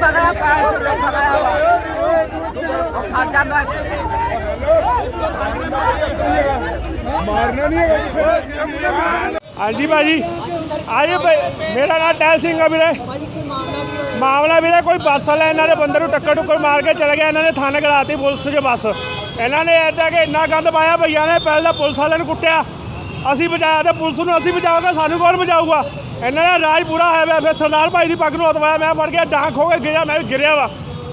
School bus ਸੀਗੀ ਹਾਂਜੀ ਭਾਜੀ। ਆਏ ਮੇਰਾ ਨਾਮ ਟਹਿਲ ਸਿੰਘ ਆ ਵੀਰੇ। ਮਾਮਲਾ ਵੀਰੇ ਕੋਈ ਬੱਸ ਵਾਲਾ ਇਹਨਾਂ ਦੇ ਬੰਦੇ ਨੂੰ ਟੱਕਰ ਟੁੱਕਰ ਮਾਰ ਕੇ ਚਲੇ ਗਿਆ। ਇਹਨਾਂ ਨੇ ਥਾਣੇ ਕਰਾਤੀ ਪੁਲਿਸ 'ਚ ਬੱਸ। ਇਹਨਾਂ ਨੇ ਐਦਾਂ ਕਿ ਇੰਨਾ ਗੰਦ ਪਾਇਆ ਭਈਆ ਨੇ ਪਹਿਲਾਂ ਤਾਂ ਪੁਲਿਸ ਵਾਲਿਆਂ ਨੂੰ ਕੁੱਟਿਆ। ਅਸੀਂ ਬਚਾਇਆ ਤੇ ਪੁਲਿਸ ਨੂੰ ਅਸੀਂ ਬਚਾਓਗੇ ਸਾਨੂੰ ਕੌਣ ਬਚਾਊਗਾ? ਇਹਨਾਂ ਦਾ ਰਾਜ ਪੂਰਾ ਹੋਇਆ ਪਿਆ। ਫਿਰ ਸਰਦਾਰ ਭਾਈ ਦੀ ਪੱਗ ਨੂੰ ਹਤਵਾਇਆ ਮੈਂ ਫੜ ਗਿਆ ਡਾਂਗ ਖੋ ਕੇ ਗਿਰਿਆ, ਮੈਂ ਵੀ ਗਿਰਿਆ ਵਾ।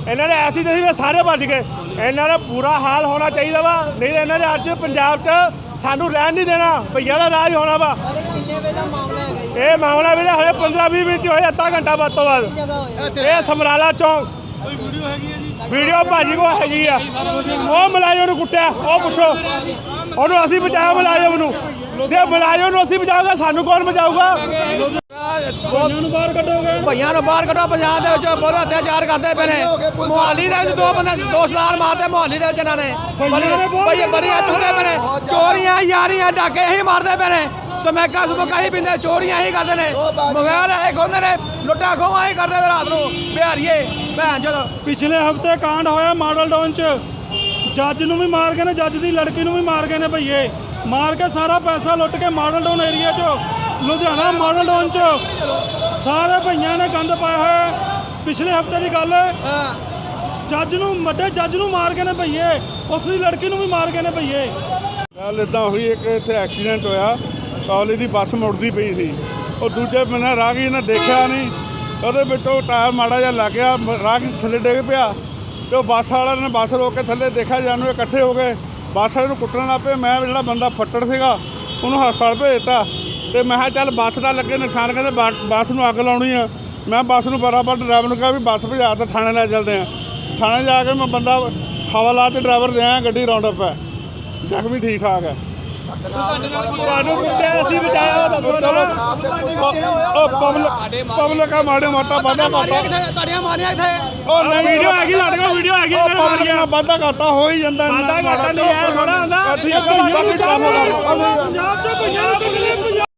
ਇਹਨਾਂ ਨੇ ਐਸੀ ਤਸੀ ਵੀ ਸਾਰੇ ਬਚ ਗਏ। ਇਹਨਾਂ ਦਾ ਪੂਰਾ ਹਾਲ ਹੋਣਾ ਚਾਹੀਦਾ ਵਾ। ਨਹੀਂ ਤਾਂ ਇਹਨਾਂ ਨੇ ਅੱਜ ਪੰਜਾਬ 'ਚ ਸਾਨੂੰ ਰਹਿਣ ਨਹੀਂ ਦੇਣਾ। ਭਈਆ ਦਾ ਰਾਜ ਹੋਣਾ ਵਾ। ਇਹ ਮਾਮਲਾ ਵੀਰੇ ਹਲੇ 15 20 ਮਿੰਟ ਹੋਏ, ਅੱਧਾ ਘੰਟਾ ਬਾਅਦ ਤੋਂ ਬਾਅਦ ਇਹ ਸਮਰਾਲਾ ਚੌਂਕ। ਕੋਈ ਵੀਡੀਓ ਹੈਗੀ ਹੈ ਜੀ ਵੀਡੀਓ ਭਾਜੀ ਕੋ ਹੈਗੀ ਆ। ਉਹ ਮਲਾਇਓ ਨੂੰ ਕੁੱਟਿਆ। ਉਹ ਪੁੱਛੋ। ਉਹਨੂੰ ਅਸੀਂ ਬਚਾਇਆ ਮਲਾਇਓ ਨੂੰ। ਜੇ ਮਲਾਇਓ ਨੂੰ ਅਸੀਂ ਬਚਾਓਗੇ ਸਾਨੂੰ ਕੌਣ ਬਚਾਊਗਾ? ਨੂੰ ਬਾਹਰ ਕੱਢੋਗੇ? ਭਈਆਂ ਨੂੰ ਬਾਹਰ ਕੱਢੋ ਪੰਜਾਬ ਦੇ ਵਿੱਚ ਬਹੁਤ ਅਤਿਆਚਾਰ ਕਰਦੇ ਪਏ ਨੇ। ਮੁਹਾਲੀ ਦੇ ਵਿੱਚ ਦੋ ਬੰਦੇ ਦੋ ਸਲਾਰ ਮਾਰਦੇ ਮੁਹਾਲੀ ਦੇ ਵਿੱਚ ਇਹਨਾਂ ਨੇ। ਬੜੀ ਬੜੀਆਂ ਚੁੱਕਦੇ ਪਏ ਨੇ। ਚੋਰੀਆਂ ਯਾਰੀਆਂ ਡਾਕੇ ਹੀ ਮਾਰਦੇ ਪਏ ਨੇ। ਸਮੈਕਾ ਸਮੈਕਾ ਹੀ ਪਿੰਦੇ ਚੋਰੀਆਂ ਹੀ ਕਰਦੇ ਨੇ। ਮੋਬਾਈਲ ਇਹ ਖੋਹਦੇ ਨੇ ਲੁੱਟਾ ਖੋਹਾਂ ਹੀ ਕਰਦੇ ਪਏ ਰਾਤ ਨੂੰ। ਬਿਹਾਰੀਏ ਭੈਣ ਚਲੋ ਪਿਛਲੇ ਹਫ਼ਤੇ ਕਾਂਡ ਹੋਇਆ ਮਾਡਲ ਟਾਊਨ 'ਚ। ਜੱਜ ਨੂੰ ਵੀ ਮਾਰ ਗਏ ਨੇ ਜੱਜ ਦੀ ਲੜਕੀ ਨੂੰ ਵੀ ਮਾਰ ਗਏ ਨੇ ਭਈਏ। ਮਾਰ ਕੇ ਸਾਰਾ ਪੈਸਾ ਲੁੱਟ ਕੇ ਮਾਡਲ ਟਾਊਨ ਏਰੀਆ 'ਚ ਲੁਧਿਆਣਾ ਮਾਡਲ ਟਾਊਨ 'ਚ ਸਾਰੇ ਭਈਆਂ ਨੇ ਗੰਦ ਪਾਇਆ ਹੋਇਆ। ਪਿਛਲੇ ਹਫ਼ਤੇ ਦੀ ਗੱਲ ਹੈ। ਜੱਜ ਨੂੰ ਵੱਡੇ ਜੱਜ ਨੂੰ ਮਾਰ ਗਏ ਨੇ ਭਈਏ। ਉਸ ਦੀ ਲੜਕੀ ਨੂੰ ਵੀ ਮਾਰ ਗਏ ਨੇ ਭਈਏ। ਗੱਲ ਇਦਾਂ ਹੋਈ ਇੱਕ ਇੱਥੇ ਐਕਸੀਡੈਂਟ ਹੋਇਆ। ਕਾਲਜ ਦੀ ਬੱਸ ਮੁੜਦੀ ਪਈ ਸੀ। ਉਹ ਦੂਜੇ ਬੰਨੇ ਰਾਹਗੀਰ ਨੇ ਦੇਖਿਆ ਨਹੀਂ। ਉਹਦੇ ਵਿੱਚੋਂ ਟਾਇਰ ਮਾੜਾ ਜਿਹਾ ਲੱਗ ਗਿਆ ਰਾਹਗੀਰ ਥੱਲੇ ਡਿੱਗ ਪਿਆ। ਤੇ ਉਹ ਬੱਸ ਵਾਲਾ ਨੇ ਬੱਸ ਰੋਕ ਕੇ ਥੱਲੇ ਦੇਖਿਆ ਜਾਨੂੰ ਇਕੱਠੇ ਹੋ ਗਏ। ਬੱਸ ਵਾਲੇ ਨੂੰ ਕੁੱਟਣ ਲੱਗ ਪਏ। ਮੈਂ ਜਿਹੜਾ ਬੰਦਾ ਫੱਟੜ ਸੀਗਾ ਉਹਨੂੰ ਹਸਪਤਾਲ ਭੇਜਤਾ ਤੇ ਮੈਂ ਕਿਹਾ ਚੱਲ ਬੱਸ ਦਾ ਲੱਗੇ ਨੁਕਸਾਨ ਕਹਿੰਦੇ ਬੱਸ ਨੂੰ ਅੱਗ ਲਾਉਣੀ ਆ। ਮੈਂ ਬੱਸ ਨੂੰ ਬਰਾਬਰ ਡਰਾਈਵਰ ਨੂੰ ਕਿਹਾ ਵੀ ਬੱਸ ਭਜਾ ਤੇ ਥਾਣੇ ਲੈ ਚੱਲਦੇ ਆ। ਥਾਣੇ ਜਾ ਕੇ ਮੈਂ ਬੰਦਾ ਹਵਾਲਾ ਤੇ ਡਰਾਈਵਰ ਦੇ ਆਇਆ ਗੱਡੀ ਰਾਉਂਡ ਅਪ ਹੈ। ਜ਼ਖਮੀ ਠੀਕ ਠਾਕ ਹੈ। ਤੁਹਾਨੂੰ ਕੁੱਟਿਆ ਅਸੀਂ ਬਚਾਇਆ ਦੱਸੋ ਉਹ ਪਬਲਿਕ ਪਬਲਿਕ ਆ ਮਾੜੇ ਮੋਟਾ ਵਾਧਾ ਘਾਟਾ ਤਾੜੀਆਂ ਮਾਰੀਆਂ ਇੱਥੇ? ਉਹ ਨਹੀਂ ਵੀਡੀਓ ਹੈਗੀ ਸਾਡੇ ਕੋਲ ਵੀਡੀਓ ਹੈਗੀ ਉਹ ਪਬਲਿਕ ਨਾਲ ਵਾਧਾ ਘਾਟਾ ਹੋ ਹੀ ਜਾਂਦਾ ਵਾਧਾ ਘਾਟਾ ਨਹੀਂ ਹੈ, ਥੋੜ੍ਹਾ ਹੁੰਦਾ। ਬਾਕੀ ਕੰਮ ਕਰ ਪੰਜਾਬ 'ਚ ਭਈਆਂ ਨੂੰ